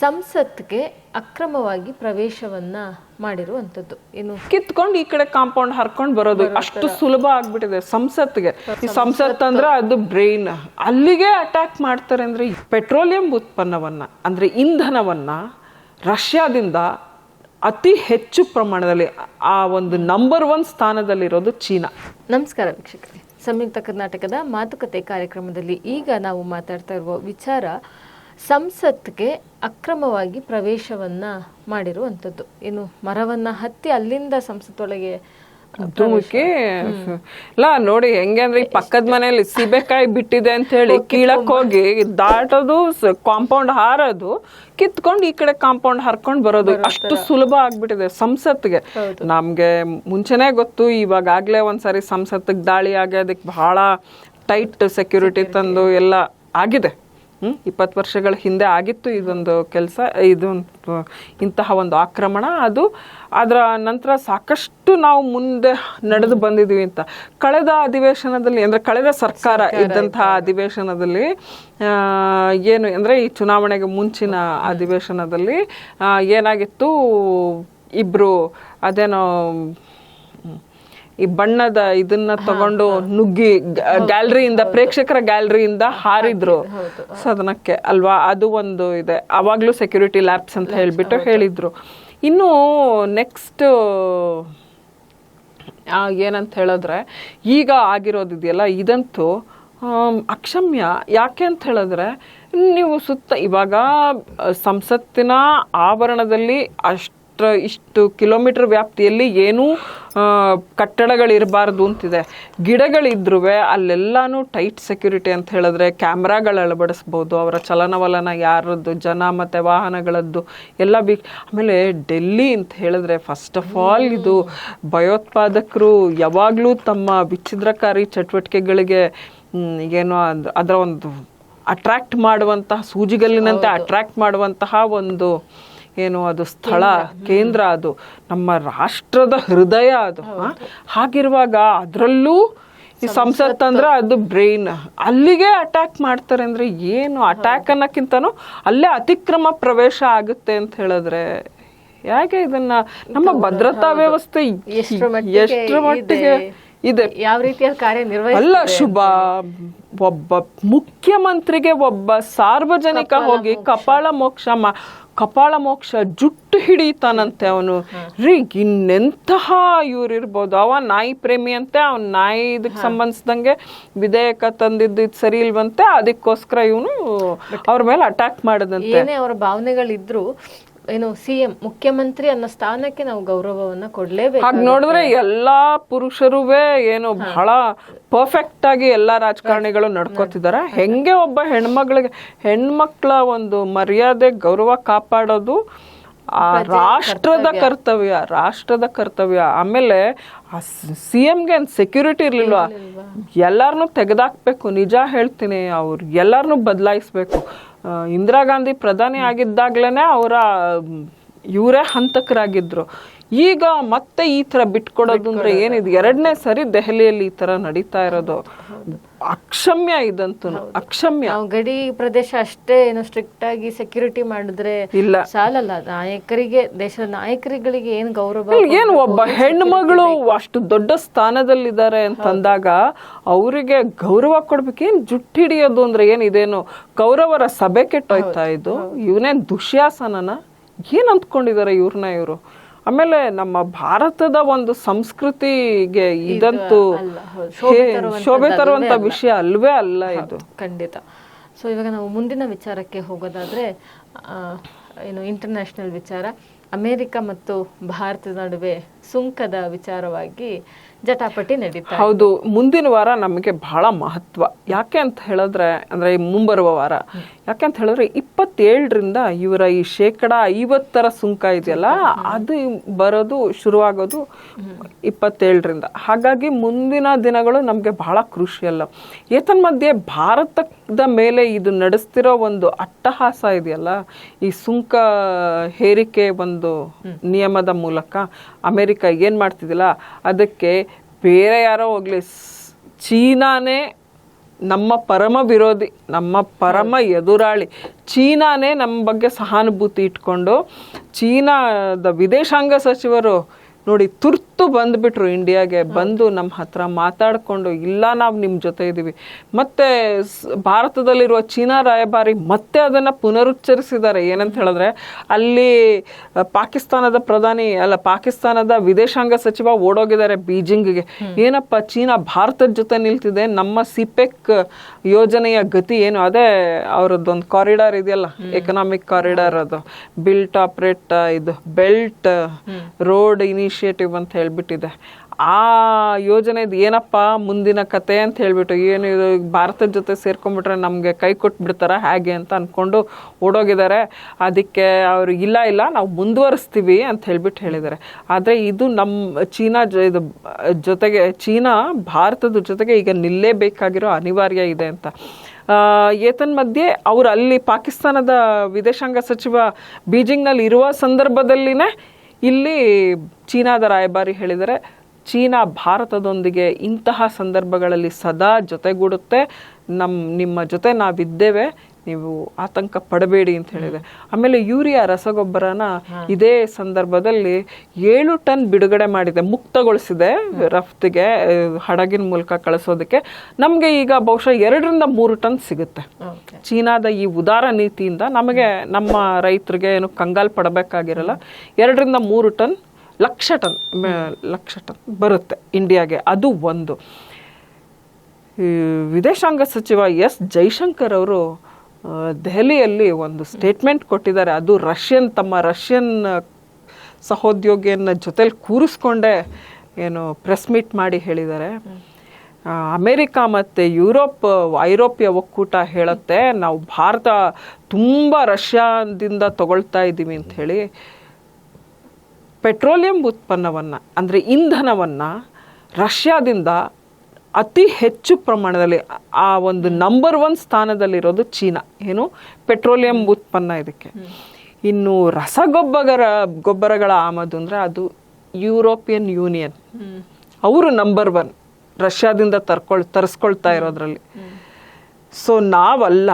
ಸಂಸತ್ಗೆ ಅಕ್ರಮವಾಗಿ ಪ್ರವೇಶವನ್ನ ಮಾಡಿರುವಂಥದ್ದು. ಏನು? ಕಿತ್ಕೊಂಡು ಈ ಕಡೆ ಕಾಂಪೌಂಡ್ ಹರ್ಕೊಂಡು ಬರೋದು ಅಷ್ಟು ಸುಲಭ ಆಗ್ಬಿಟ್ಟಿದೆ ಸಂಸತ್ಗೆ. ಈ ಸಂಸತ್ ಅಂದ್ರೆ ಅದು ಬ್ರೈನ್. ಅಲ್ಲಿಗೆ ಅಟ್ಯಾಕ್ ಮಾಡ್ತಾರೆ ಅಂದ್ರೆ ಪೆಟ್ರೋಲಿಯಂ ಉತ್ಪನ್ನವನ್ನ ಅಂದ್ರೆ ಇಂಧನವನ್ನ ರಷ್ಯಾದಿಂದ ಅತಿ ಹೆಚ್ಚು ಪ್ರಮಾಣದಲ್ಲಿ ಆ ಒಂದು ನಂಬರ್ ಒನ್ ಸ್ಥಾನದಲ್ಲಿರೋದು ಚೀನಾ. ನಮಸ್ಕಾರ ವೀಕ್ಷಕರೇ. ಸಂಯುಕ್ತ ಕರ್ನಾಟಕದ ಮಾತುಕತೆ ಕಾರ್ಯಕ್ರಮದಲ್ಲಿ ಈಗ ನಾವು ಮಾತಾಡ್ತಾ ಇರುವ ವಿಚಾರ ಸಂಸತ್ಗೆ ಅಕ್ರಮವಾಗಿ ಪ್ರವೇಶವನ್ನ ಮಾಡಿರುವಂಥದ್ದು. ಏನು ಮರವನ್ನ ಹತ್ತಿ ಅಲ್ಲಿಂದ ಸಂಸತ್ತೊಳಗೆ ಧೂಮುಕಿ ಇಲ್ಲ ನೋಡಿ ಹೆಂಗೆ ಅಂದ್ರೆ ಈ ಪಕ್ಕದ ಮನೆಯಲ್ಲಿ ಸೀಬೆಕಾಯಿ ಬಿಟ್ಟಿದೆ ಅಂತ ಹೇಳಿ ಕೀಳಕ್ ಹೋಗಿ ದಾಟೋದು ಕಾಂಪೌಂಡ್ ಹಾರೋದು ಕಿತ್ಕೊಂಡು ಈ ಕಡೆ ಕಾಂಪೌಂಡ್ ಹರ್ಕೊಂಡು ಬರೋದು ಅಷ್ಟು ಸುಲಭ ಆಗ್ಬಿಟ್ಟಿದೆ ಸಂಸತ್ಗೆ. ನಮ್ಗೆ ಮುಂಚೆನೆ ಗೊತ್ತು ಇವಾಗಾಗ್ಲೇ ಒಂದ್ಸರಿ ಸಂಸತ್ಗೆ ದಾಳಿ ಆಗಿ ಅದಕ್ಕೆ ಬಹಳ ಟೈಟ್ ಸೆಕ್ಯೂರಿಟಿ ತಂದು ಎಲ್ಲ ಆಗಿದೆ. ಇಪ್ಪತ್ತು ವರ್ಷಗಳ ಹಿಂದೆ ಆಗಿತ್ತು ಇದೊಂದು ಕೆಲಸ ಇದು ಇಂತಹ ಒಂದು ಆಕ್ರಮಣ. ಅದು ಅದರ ನಂತರ ಸಾಕಷ್ಟು ನಾವು ಮುಂದೆ ನಡೆದು ಬಂದಿದ್ದೀವಿ ಅಂತ. ಕಳೆದ ಅಧಿವೇಶನದಲ್ಲಿ ಅಂದರೆ ಕಳೆದ ಸರ್ಕಾರ ಇದ್ದಂತಹ ಅಧಿವೇಶನದಲ್ಲಿ ಏನು ಅಂದರೆ ಈ ಚುನಾವಣೆಗೆ ಮುಂಚಿನ ಅಧಿವೇಶನದಲ್ಲಿ ಏನಾಗಿತ್ತು ಇಬ್ಬರು ಅದೇನೋ ಈ ಬಣ್ಣದ ಇದನ್ನ ತಗೊಂಡು ನುಗ್ಗಿ ಗ್ಯಾಲರಿಯಿಂದ ಪ್ರೇಕ್ಷಕರ ಗ್ಯಾಲರಿಯಿಂದ ಹಾರಿದ್ರು. ಸದನಕ್ಕೆ ಅಲ್ವಾ? ಅದು ಒಂದು ಇದೆ. ಅವಾಗ್ಲೂ ಸೆಕ್ಯೂರಿಟಿ ಲ್ಯಾಬ್ಸ್ ಅಂತ ಹೇಳ್ಬಿಟ್ಟು ಹೇಳಿದ್ರು. ಇನ್ನು ನೆಕ್ಸ್ಟ್ ಏನಂತ ಹೇಳಿದ್ರೆ ಈಗ ಆಗಿರೋದಿದೆಯಲ್ಲ ಇದಂತೂ ಅಕ್ಷಮ್ಯ. ಯಾಕೆ ಅಂತ ಹೇಳಿದ್ರೆ ನೀವು ಸುತ್ತ ಇವಾಗ ಸಂಸತ್ತಿನ ಆವರಣದಲ್ಲಿ ಅಷ್ಟ ಇಷ್ಟು ಕಿಲೋಮೀಟರ್ ವ್ಯಾಪ್ತಿಯಲ್ಲಿ ಏನೂ ಕಟ್ಟಡಗಳಿರಬಾರ್ದು ಅಂತಿದೆ. ಗಿಡಗಳಿದ್ರೂ ಅಲ್ಲೆಲ್ಲಾನು ಟೈಟ್ ಸೆಕ್ಯೂರಿಟಿ ಅಂತ ಹೇಳಿದ್ರೆ ಕ್ಯಾಮ್ರಾಗಳು ಅಳವಡಿಸ್ಬೋದು ಅವರ ಚಲನವಲನ ಯಾರದ್ದು ಜನ ಮತ್ತು ವಾಹನಗಳದ್ದು ಎಲ್ಲ ಬಿ ಆಮೇಲೆ ಡೆಲ್ಲಿ ಅಂತ ಹೇಳಿದ್ರೆ ಫಸ್ಟ್ ಆಫ್ ಆಲ್ ಇದು ಭಯೋತ್ಪಾದಕರು ಯಾವಾಗಲೂ ತಮ್ಮ ವಿಚ್ಛಿದ್ರಕಾರಿ ಚಟುವಟಿಕೆಗಳಿಗೆ ಏನು ಅದರ ಒಂದು ಅಟ್ರಾಕ್ಟ್ ಮಾಡುವಂತಹ ಸೂಜಿಗಲ್ಲಿನಂತೆ ಅಟ್ರ್ಯಾಕ್ಟ್ ಮಾಡುವಂತಹ ಒಂದು ಏನು ಅದು ಸ್ಥಳ ಕೇಂದ್ರ. ಅದು ನಮ್ಮ ರಾಷ್ಟ್ರದ ಹೃದಯ ಅದು ಹಾಗಿರುವಾಗ ಅದರಲ್ಲೂ ಈ ಸಂಸತ್ ಅಂದ್ರೆ ಅದು ಬ್ರೈನ್. ಅಲ್ಲಿಗೆ ಅಟ್ಯಾಕ್ ಮಾಡ್ತಾರೆ ಅಂದ್ರೆ ಏನು? ಅಟ್ಯಾಕ್ ಅನ್ನಕ್ಕಿಂತನೂ ಅಲ್ಲೇ ಅತಿಕ್ರಮ ಪ್ರವೇಶ ಆಗುತ್ತೆ ಅಂತ ಹೇಳಿದ್ರೆ ಯಾಕೆ ಇದನ್ನ? ನಮ್ಮ ಭದ್ರತಾ ವ್ಯವಸ್ಥೆ ಎಷ್ಟು ಮಟ್ಟಿಗೆ ಇದೆ? ಯಾವ ರೀತಿಯ ಕಾರ್ಯನಿರ್ವಹ ಅಲ್ಲ ಶುಭ ಒಬ್ಬ ಮುಖ್ಯಮಂತ್ರಿಗೆ ಒಬ್ಬ ಸಾರ್ವಜನಿಕ ಹೋಗಿ ಕಪಾಳ ಮೋಕ್ಷ ಕಪಾಳ ಮೋಕ್ಷ ಜುಟ್ಟು ಹಿಡಿತಾನಂತೆ ಅವನು. ರೀ ಇನ್ನೆಂತಹ ಇವ್ರು ಇರ್ಬೋದು ಅವ ನಾಯಿ ಪ್ರೇಮಿ ಅಂತೆ ಅವ್ನ ನಾಯಿ ಇದಕ್ಕೆ ಸಂಬಂಧಿಸಿದಂಗೆ ವಿಧೇಯಕ ತಂದಿದ್ದು ಇದು ಸರಿ ಇಲ್ವಂತೆ ಅದಕ್ಕೋಸ್ಕರ ಇವನು ಅವ್ರ ಮೇಲೆ ಅಟ್ಯಾಕ್ ಮಾಡದಂತೆ. ಏನೇ ಅವರ ಭಾವನೆಗಳಿದ್ರು ಏನು ಸಿ ಎಂ ಮುಖ್ಯಮಂತ್ರಿ ಅನ್ನೋ ಸ್ಥಾನಕ್ಕೆ ನಾವು ಗೌರವವನ್ನ ಕೊಡ್ಲೇಬೇಕು. ಹಾಗೆ ನೋಡಿದ್ರೆ ಎಲ್ಲಾ ಪುರುಷರುವೇ ಏನು ಬಹಳ ಪರ್ಫೆಕ್ಟ್ ಆಗಿ ಎಲ್ಲಾ ರಾಜಕಾರಣಿಗಳು ನಡ್ಕೋತಿದ್ದಾರೆ. ಹೆಂಗೆ ಒಬ್ಬ ಹೆಣ್ಮಗಳಿಗೆ ಹೆಣ್ಮಕ್ಳ ಒಂದು ಮರ್ಯಾದೆ ಗೌರವ ಕಾಪಾಡೋದು ಆ ರಾಷ್ಟ್ರದ ಕರ್ತವ್ಯ. ರಾಷ್ಟ್ರದ ಕರ್ತವ್ಯ. ಆಮೇಲೆ ಆ ಸಿ ಎಮ್ಗೆ ಸೆಕ್ಯೂರಿಟಿ ಇರ್ಲಿಲ್ವಾ? ಎಲ್ಲಾರನ್ನೂ ತೆಗೆದಾಕ್ಬೇಕು. ನಿಜ ಹೇಳ್ತೀನಿ ಅವ್ರು ಎಲ್ಲಾರನ್ನೂ ಬದಲಾಯಿಸ್ಬೇಕು. ಇಂದಿರಾ ಗಾಂಧಿ ಪ್ರಧಾನಿ ಆಗಿದ್ದಾಗ್ಲೇನೆ ಅವರ ಇವರೇ ಹಂತಕರಾಗಿದ್ರು. ಈಗ ಮತ್ತೆ ಈ ತರ ಬಿಟ್ಕೊಡೋದು ಅಂದ್ರೆ ಏನಿದೆ? ಎರಡನೇ ಸರಿ ದೆಹಲಿಯಲ್ಲಿ ಈ ತರ ನಡೀತಾ ಇರೋದು. ಅಕ್ಷಮ್ಯ ಇದಂತೂ ಅಕ್ಷಮ್ಯ. ಗಡಿ ಪ್ರದೇಶ ಅಷ್ಟೇ ಏನು ಸ್ಟ್ರಿಕ್ಟ್ ಆಗಿ ಸೆಕ್ಯೂರಿಟಿ ಮಾಡಿದ್ರೆ ಇಲ್ಲ. ಸಾಲಲ್ಲ. ನಾಯಕರಿಗೆ ದೇಶದ ನಾಯಕರಿಗಳಿಗೆ ಏನ್ ಗೌರವ ಏನು ಒಬ್ಬ ಹೆಣ್ಮಗಳು ಅಷ್ಟು ದೊಡ್ಡ ಸ್ಥಾನದಲ್ಲಿದ್ದಾರೆ ಅಂತಂದಾಗ ಅವರಿಗೆ ಗೌರವ ಕೊಡ್ಬೇಕು. ಏನ್ ಜುಟ್ಟು ಹಿಡಿಯೋದು ಅಂದ್ರೆ ಏನಿದೇನು? ಕೌರವರ ಸಭೆ ಕೆಟ್ಟೋಯ್ತಾ ಇದು? ಇವನೇನ್ ದುಶ್ಯಾಸನನ? ಏನ್ ಅಂದ್ಕೊಂಡಿದ್ದಾರೆ ಇವ್ರನ್ನ ಇವರು? ಆಮೇಲೆ ನಮ್ಮ ಭಾರತದ ಒಂದು ಸಂಸ್ಕೃತಿಗೆ ಇದಂತೂ. ಶೋಭೆ ತರುವಂತ ವಿಷಯ ಅಲ್ವೇ ಅಲ್ಲ ಇದು. ಖಂಡಿತ. ಸೊ ಇವಾಗ ನಾವು ಮುಂದಿನ ವಿಚಾರಕ್ಕೆ ಹೋಗೋದಾದ್ರೆ ಆ, ಏನು ಇಂಟರ್ನ್ಯಾಷನಲ್ ವಿಚಾರ. ಅಮೇರಿಕಾ ಮತ್ತು ಭಾರತದ ನಡುವೆ ಸುಂಕದ ವಿಚಾರವಾಗಿ ಜಟಾಪಟಿ ನಡೀತಾ ಹೌದು, ಮುಂದಿನ ವಾರ ನಮಗೆ ಬಹಳ ಮಹತ್ವ. ಯಾಕೆ ಅಂತ ಹೇಳಿದ್ರೆ, ಅಂದ್ರೆ ಮುಂಬರುವ ವಾರ, ಯಾಕೆ ಅಂತ ಹೇಳಿದ್ರೆ ಇಪ್ಪತ್ತೇಳರಿಂದ ಇವರ ಈ ಶೇಕಡ ಐವತ್ತರ ಸುಂಕ ಇದೆಯಲ್ಲ, ಅದು ಬರೋದು ಶುರುವಾಗೋದು ಇಪ್ಪತ್ತೇಳರಿಂದ. ಹಾಗಾಗಿ ಮುಂದಿನ ದಿನಗಳು ನಮಗೆ ಬಹಳ ಕೃಷಿಯಲ್ಲ ಏತನ್ಮಧ್ಯೆ ಭಾರತದ ಮೇಲೆ ಇದು ನಡೆಸ್ತಿರೋ ಒಂದು ಅಟ್ಟಹಾಸ ಇದೆಯಲ್ಲ, ಈ ಸುಂಕ ಹೇರಿಕೆ ಒಂದು ನಿಯಮದ ಮೂಲಕ ಅಮೆರಿಕ ಏನ್ ಮಾಡ್ತಿದಿಲ್ಲ ಅದಕ್ಕೆ ಬೇರೆ ಯಾರೋ ಹೋಗ್ಲಿ. ಚೀನಾನೇ ನಮ್ಮ ಪರಮ ವಿರೋಧಿ ನಮ್ಮ ಪರಮ ಎದುರಾಳಿ. ಚೀನಾನೇ ನಮ್ಮ ಬಗ್ಗೆ ಸಹಾನುಭೂತಿ ಇಟ್ಕೊಂಡು ಚೀನಾದ ವಿದೇಶಾಂಗ ಸಚಿವರು ನೋಡಿ ತುರ್ತು ಬಂದ್ಬಿಟ್ರು ಇಂಡಿಯಾಗೆ ಬಂದು ನಮ್ಮ ಹತ್ರ ಮಾತಾಡಿಕೊಂಡು ಇಲ್ಲ ನಾವು ನಿಮ್ಮ ಜೊತೆ ಇದ್ದೀವಿ ಮತ್ತೆ ಭಾರತದಲ್ಲಿರುವ ಚೀನಾ ರಾಯಭಾರಿ ಮತ್ತೆ ಅದನ್ನು ಪುನರುಚ್ಚರಿಸಿದ್ದಾರೆ. ಏನಂತ ಹೇಳಿದ್ರೆ ಅಲ್ಲಿ ಪಾಕಿಸ್ತಾನದ ಪ್ರಧಾನಿ ಅಲ್ಲ ಪಾಕಿಸ್ತಾನದ ವಿದೇಶಾಂಗ ಸಚಿವ ಓಡೋಗಿದ್ದಾರೆ ಬೀಜಿಂಗ್ಗೆ. ಏನಪ್ಪ ಚೀನಾ ಭಾರತದ ಜೊತೆ ನಿಲ್ತಿದೆ? ನಮ್ಮ ಸಿಪೆಕ್ ಯೋಜನೆಯ ಗತಿ ಏನು? ಅದೇ ಅವರದ್ದೊಂದು ಕಾರಿಡಾರ್ ಇದೆಯಲ್ಲ ಎಕನಾಮಿಕ್ ಕಾರಿಡಾರ್ ಅದು. ಬಿಲ್ಟ್ ಆಪರೇಟ್ ಇದು ಬೆಲ್ಟ್ ರೋಡ್ ಇನಿಷಿಯೇಟಿವ್ ಅಂತ ಹೇಳ್ಬಿಟ್ಟಿದೆ. ಆ ಯೋಜನೆದು ಏನಪ್ಪ ಮುಂದಿನ ಕತೆ ಅಂತ ಹೇಳ್ಬಿಟ್ಟು ಏನು ಇದು ಭಾರತದ ಜೊತೆ ಸೇರ್ಕೊಂಡ್ಬಿಟ್ರೆ ನಮಗೆ ಕೈ ಕೊಟ್ಬಿಡ್ತಾರ ಹೇಗೆ ಅಂತ ಅಂದ್ಕೊಂಡು ಓಡೋಗಿದ್ದಾರೆ. ಅದಕ್ಕೆ ಅವರು ಇಲ್ಲ ಇಲ್ಲ, ನಾವು ಮುಂದುವರಿಸ್ತೀವಿ ಅಂತ ಹೇಳ್ಬಿಟ್ಟು ಹೇಳಿದ್ದಾರೆ. ಆದರೆ ಇದು ನಮ್ಮ ಚೀನಾ ಇದು ಜೊತೆಗೆ ಚೀನಾ ಭಾರತದ ಜೊತೆಗೆ ಈಗ ನಿಲ್ಲೇಬೇಕಾಗಿರೋ ಅನಿವಾರ್ಯ ಇದೆ ಅಂತ. ಏತನ್ಮಧ್ಯೆ ಅವರು ಅಲ್ಲಿ ಪಾಕಿಸ್ತಾನದ ವಿದೇಶಾಂಗ ಸಚಿವ ಬೀಜಿಂಗ್ನಲ್ಲಿ ಇರುವ ಸಂದರ್ಭದಲ್ಲಿನೇ ಇಲ್ಲಿ ಚೀನಾದ ರಾಯಭಾರಿ ಹೇಳಿದರೆ ಚೀನಾ ಭಾರತದೊಂದಿಗೆ ಇಂತಹ ಸಂದರ್ಭಗಳಲ್ಲಿ ಸದಾ ಜೊತೆಗೂಡುತ್ತೆ. ನಮ್ಮ ನಿಮ್ಮ ಜೊತೆ ನಾವಿದ್ದೇವೆ. ನೀವು ಆತಂಕ ಪಡಬೇಡಿ ಅಂತ ಹೇಳಿದೆ. ಆಮೇಲೆ ಯೂರಿಯಾ ರಸಗೊಬ್ಬರನ ಇದೇ ಸಂದರ್ಭದಲ್ಲಿ ಏಳು ಟನ್ ಬಿಡುಗಡೆ ಮಾಡಿದೆ ಮುಕ್ತಗೊಳಿಸಿದೆ ರಫ್ತಿಗೆ ಹಡಗಿನ ಮೂಲಕ ಕಳಿಸೋದಕ್ಕೆ. ನಮಗೆ ಈಗ ಬಹುಶಃ ಎರಡರಿಂದ ಮೂರು ಟನ್ ಸಿಗುತ್ತೆ. ಚೀನಾದ ಈ ಉದಾರ ನೀತಿಯಿಂದ ನಮಗೆ ನಮ್ಮ ರೈತರಿಗೆ ಏನು ಕಂಗಾಲ್ ಪಡಬೇಕಾಗಿರಲ್ಲ ಎರಡರಿಂದ ಮೂರು ton lakh ton lakh ton ಬರುತ್ತೆ ಇಂಡಿಯಾಗೆ. ಅದು ಒಂದು. ವಿದೇಶಾಂಗ ಸಚಿವ ಎಸ್ ಜೈಶಂಕರ್ ಅವರು ದೆಹಲಿಯಲ್ಲಿ ಒಂದು ಸ್ಟೇಟ್ಮೆಂಟ್ ಕೊಟ್ಟಿದ್ದಾರೆ. ಅದು ರಷ್ಯನ್, ತಮ್ಮ ರಷ್ಯನ್ ಸಹೋದ್ಯೋಗಿಯನ್ನ ಜೊತೆಲಿ ಕೂರಿಸ್ಕೊಂಡೇ ಏನು ಪ್ರೆಸ್ ಮೀಟ್ ಮಾಡಿ ಹೇಳಿದ್ದಾರೆ. ಅಮೇರಿಕ ಮತ್ತು ಯುರೋಪ್, ಐರೋಪ್ಯ ಒಕ್ಕೂಟ ಹೇಳುತ್ತೆ. ನಾವು ಭಾರತ ತುಂಬ ರಷ್ಯಾದಿಂದ ತಗೊಳ್ತಾ ಇದ್ದೀವಿ ಅಂತ ಹೇಳಿ ಪೆಟ್ರೋಲಿಯಂ ಉತ್ಪನ್ನವನ್ನು, ಅಂದರೆ ಇಂಧನವನ್ನು ರಷ್ಯಾದಿಂದ ಅತಿ ಹೆಚ್ಚು ಪ್ರಮಾಣದಲ್ಲಿ ಆ ಒಂದು ನಂಬರ್ ಒನ್ ಸ್ಥಾನದಲ್ಲಿರೋದು ಚೀನಾ. ಏನು? ಪೆಟ್ರೋಲಿಯಂ ಉತ್ಪನ್ನ ಇದಕ್ಕೆ. ಇನ್ನು ರಸಗೊಬ್ಬರ ಗೊಬ್ಬರಗಳ ಆಮದು ಅಂದರೆ ಅದು ಯುರೋಪಿಯನ್ ಯೂನಿಯನ್ ಅವರು ನಂಬರ್ ಒನ್ ರಷ್ಯಾದಿಂದ ತರ್ಕೊಳ್ ತರಿಸ್ಕೊಳ್ತಾ ಇರೋದ್ರಲ್ಲಿ. ಸೊ ನಾವಲ್ಲ.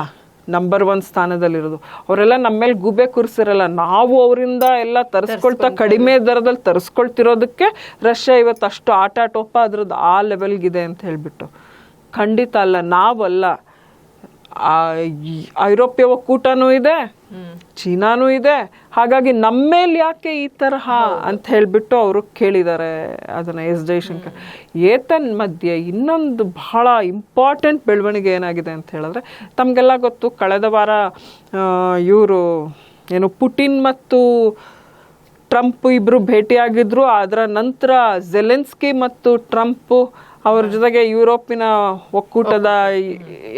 ನಂಬರ್ ಒನ್ ಸ್ಥಾನದಲ್ಲಿರೋದು. ಅವರೆಲ್ಲ ನಮ್ಮ ಮೇಲೆ ಗುಬೆ ಕೂರಿಸಿರಲ್ಲ ನಾವು ಅವರಿಂದ ಎಲ್ಲ ತರಿಸ್ಕೊಳ್ತಾ ಕಡಿಮೆ ದರದಲ್ಲಿ ತರಿಸ್ಕೊಳ್ತಿರೋದಕ್ಕೆ ರಷ್ಯಾ ಇವತ್ತು ಅಷ್ಟು ಆಟ ಟೋಪ ಅದ್ರದ್ದು ಆ ಲೆವೆಲ್ಗಿದೆ ಅಂತ ಹೇಳಿಬಿಟ್ಟು. ಖಂಡಿತ ಅಲ್ಲ ನಾವಲ್ಲ ಐರೋಪ್ಯ ಒಕ್ಕೂಟನೂ ಇದೆ. ಚೀನಾನೂ ಇದೆ. ಹಾಗಾಗಿ ನಮ್ಮೇಲೆ ಯಾಕೆ ಈ ತರಹ ಅಂತ ಹೇಳಿಬಿಟ್ಟು ಅವರು ಕೇಳಿದ್ದಾರೆ ಅದನ್ನ ಎಸ್ ಜೈಶಂಕರ್. ಏತನ್ ಮಧ್ಯೆ ಇನ್ನೊಂದು ಬಹಳ ಇಂಪಾರ್ಟೆಂಟ್ ಬೆಳವಣಿಗೆ ಏನಾಗಿದೆ ಅಂತ ಹೇಳಿದ್ರೆ ತಮಗೆಲ್ಲ ಗೊತ್ತು ಕಳೆದ ವಾರ ಇವರು ಏನು ಪುಟಿನ್ ಮತ್ತು ಟ್ರಂಪ್ ಇಬ್ಬರು ಭೇಟಿಯಾಗಿದ್ರು ಅದರ ನಂತರ ಜೆಲೆನ್ಸ್ಕಿ ಮತ್ತು ಟ್ರಂಪ್ ಅವ್ರ ಜೊತೆಗೆ ಯುರೋಪಿನ ಒಕ್ಕೂಟದ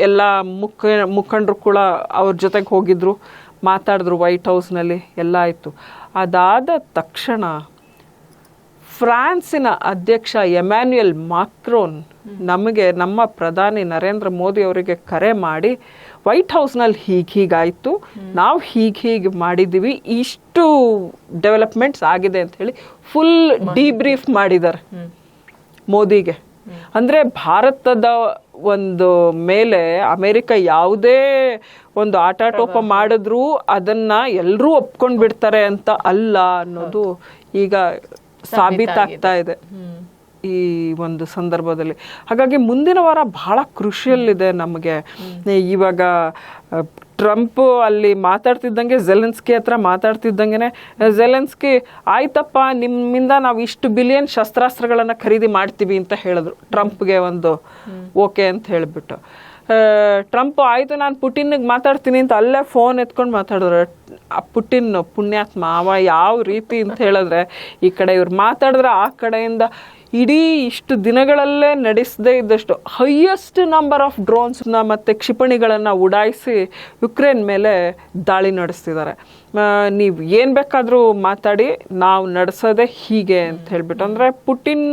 ಎಲ್ಲ ಮುಖ ಮುಖಂಡರು ಕೂಡ ಅವ್ರ ಜೊತೆಗೆ ಹೋಗಿದ್ರು. ಮಾತಾಡಿದ್ರು ವೈಟ್ ಹೌಸ್ನಲ್ಲಿ ಎಲ್ಲ ಆಯಿತು. ಅದಾದ ತಕ್ಷಣ ಫ್ರಾನ್ಸಿನ ಅಧ್ಯಕ್ಷ ಎಮ್ಯಾನ್ಯುಯಲ್ ಮಾಕ್ರೋನ್ ನಮಗೆ ನಮ್ಮ ಪ್ರಧಾನಿ ನರೇಂದ್ರ ಮೋದಿ ಅವರಿಗೆ ಕರೆ ಮಾಡಿ ವೈಟ್ ಹೌಸ್ನಲ್ಲಿ ಹೀಗೆ ಹೀಗಾಯಿತು ನಾವು ಹೀಗೆ ಹೀಗೆ ಮಾಡಿದ್ದೀವಿ ಇಷ್ಟು ಡೆವಲಪ್ಮೆಂಟ್ಸ್ ಆಗಿದೆ ಅಂತ ಹೇಳಿ ಫುಲ್ ಡಿಬ್ರೀಫ್ ಮಾಡಿದ್ದಾರೆ ಮೋದಿಗೆ. ಅಂದ್ರೆ ಭಾರತದ ಒಂದು ಮೇಲೆ ಅಮೇರಿಕ ಯಾವುದೇ ಒಂದು ಆಟಾಟೋಪ ಮಾಡಿದ್ರೂ ಅದನ್ನ ಎಲ್ಲರೂ ಒಪ್ಕೊಂಡು ಬಿಡ್ತಾರೆ ಅಂತ ಅಲ್ಲ ಅನ್ನೋದು ಈಗ ಸಾಬೀತಾಗ್ತಾ ಇದೆ. ಈ ಒಂದು ಸಂದರ್ಭದಲ್ಲಿ. ಹಾಗಾಗಿ ಮುಂದಿನ ವಾರ ಬಹಳ ಕೃಷಿಯಲ್ಲಿದೆ ನಮಗೆ. ಇವಾಗ ಟ್ರಂಪ್ ಅಲ್ಲಿ ಮಾತಾಡ್ತಿದ್ದಂಗೆ ಜೆಲೆನ್ಸ್ಕಿ ಹತ್ರ ಮಾತಾಡ್ತಿದ್ದಂಗೆ ಜೆಲೆನ್ಸ್ಕಿ ಆಯ್ತಪ್ಪ, ನಿಮ್ಮಿಂದ ನಾವು ಇಷ್ಟು ಬಿಲಿಯನ್ ಶಸ್ತ್ರಾಸ್ತ್ರಗಳನ್ನು ಖರೀದಿ ಮಾಡ್ತೀವಿ ಅಂತ ಹೇಳಿದ್ರು. ಟ್ರಂಪ್ಗೆ ಒಂದು ಓಕೆ ಅಂತ ಹೇಳಿಬಿಟ್ಟು. ಟ್ರಂಪ್ ಆಯಿತು, ನಾನು ಪುಟಿನ್ಗೆ ಮಾತಾಡ್ತೀನಿ ಅಂತ ಅಲ್ಲೇ ಫೋನ್ ಎತ್ಕೊಂಡು ಮಾತಾಡಿದ್ರು. ಆ ಪುಟಿನ್ ಪುಣ್ಯಾತ್ಮ, ಅವ ಯಾವ ರೀತಿ ಅಂತ ಹೇಳಿದ್ರೆ, ಈ ಕಡೆ ಇವ್ರು ಮಾತಾಡಿದ್ರೆ ಆ ಕಡೆಯಿಂದ ಇಡೀ ಇಷ್ಟು ದಿನಗಳಲ್ಲೇ ನಡೆಸದೇ ಇದ್ದಷ್ಟು ಹೈಯೆಸ್ಟ್ ನಂಬರ್ ಆಫ್ ಡ್ರೋನ್ಸ್ನ ಮತ್ತು ಕ್ಷಿಪಣಿಗಳನ್ನು ಉಡಾಯಿಸಿ ಯುಕ್ರೇನ್ ಮೇಲೆ ದಾಳಿ ನಡೆಸ್ತಿದ್ದಾರೆ. ನೀವು ಏನು ಬೇಕಾದರೂ ಮಾತಾಡಿ ನಾವು ನಡೆಸೋದೇ ಹೀಗೆ ಅಂತ ಹೇಳ್ಬಿಟ್ಟು. ಅಂದರೆ ಪುಟಿನ್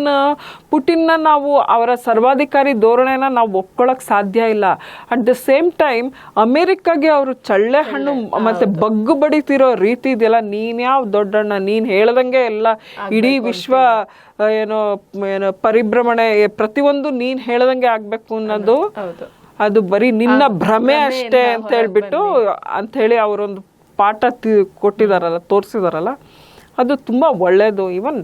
ಪುಟಿನ್ನ ನಾವು ಅವರ ಸರ್ವಾಧಿಕಾರಿ ಧೋರಣೆನ ನಾವು ಒಪ್ಕೊಳ್ಳೋಕೆ ಸಾಧ್ಯ ಇಲ್ಲ. ಅಟ್ ದ ಸೇಮ್ ಟೈಮ್ ಅಮೆರಿಕಾಗೆ ಅವರು ಚಳ್ಳೆ ಹಣ್ಣು ಮತ್ತೆ ಬಗ್ಗು ಬಡಿತಿರೋ ರೀತಿ ಇದೆಯಲ್ಲ ನೀನು ಯಾವ ದೊಡ್ಡಣ್ಣ ನೀನು ಹೇಳ್ದಂಗೆ ಎಲ್ಲ ಇಡೀ ವಿಶ್ವ ಏನೋ ಏನೋ ಪರಿಭ್ರಮಣೆ ಪ್ರತಿಯೊಂದು ನೀನು ಹೇಳ್ದಂಗೆ ಆಗಬೇಕು ಅನ್ನೋದು ಅದು ಬರೀ ನಿನ್ನ ಭ್ರಮೆ ಅಷ್ಟೇ ಅಂತ ಹೇಳ್ಬಿಟ್ಟು ಅಂತ ಹೇಳಿ ಅವರೊಂದು ಪಾಠ ತಿ ಕೊಟ್ಟಿದಾರಲ್ಲ ತೋರಿಸಿದಾರಲ್ಲ ಅದು ತುಂಬ ಒಳ್ಳೆಯದು ಈವನ್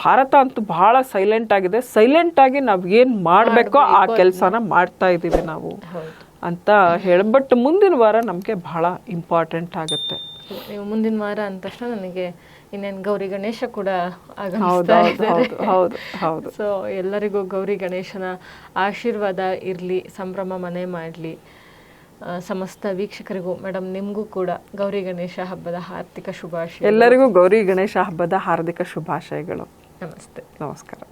ಭಾರತ ಅಂತೂ ಬಹಳ ಸೈಲೆಂಟ್ ಆಗಿದೆ. ಸೈಲೆಂಟ್ ಆಗಿ ನಾವು ಏನು ಮಾಡಬೇಕೋ ಆ ಕೆಲಸನ ಮಾಡ್ತಾ ಇದ್ದೀವಿ ನಾವು. ಅಂತ ಹೇಳಿ ಬಟ್ ಮುಂದಿನ ವಾರ ನಮಗೆ ಬಹಳ ಇಂಪಾರ್ಟೆಂಟ್ ಆಗುತ್ತೆ. ನೀವು ಮುಂದಿನ ವಾರ ಅಂದ ತಕ್ಷಣ ನನಗೆ ಇನ್ನೇನು ಗೌರಿ ಗಣೇಶ ಕೂಡ ಹೌದು ಸೊ ಎಲ್ಲರಿಗೂ ಗೌರಿ ಗಣೇಶನ ಆಶೀರ್ವಾದ ಇರಲಿ ಸಂಭ್ರಮ ಮನೆ ಮಾಡಲಿ. ಸಮಸ್ತ ವೀಕ್ಷಕರಿಗೂ ಮೇಡಮ್ ನಿಮಗೂ ಕೂಡ ಗೌರಿ ಗಣೇಶ ಹಬ್ಬದ ಹಾರ್ದಿಕ ಶುಭಾಶಯ ಎಲ್ಲರಿಗೂ ಗೌರಿ ಗಣೇಶ ಹಬ್ಬದ ಹಾರ್ದಿಕ ಶುಭಾಶಯಗಳು. ನಮಸ್ತೆ. ನಮಸ್ಕಾರ.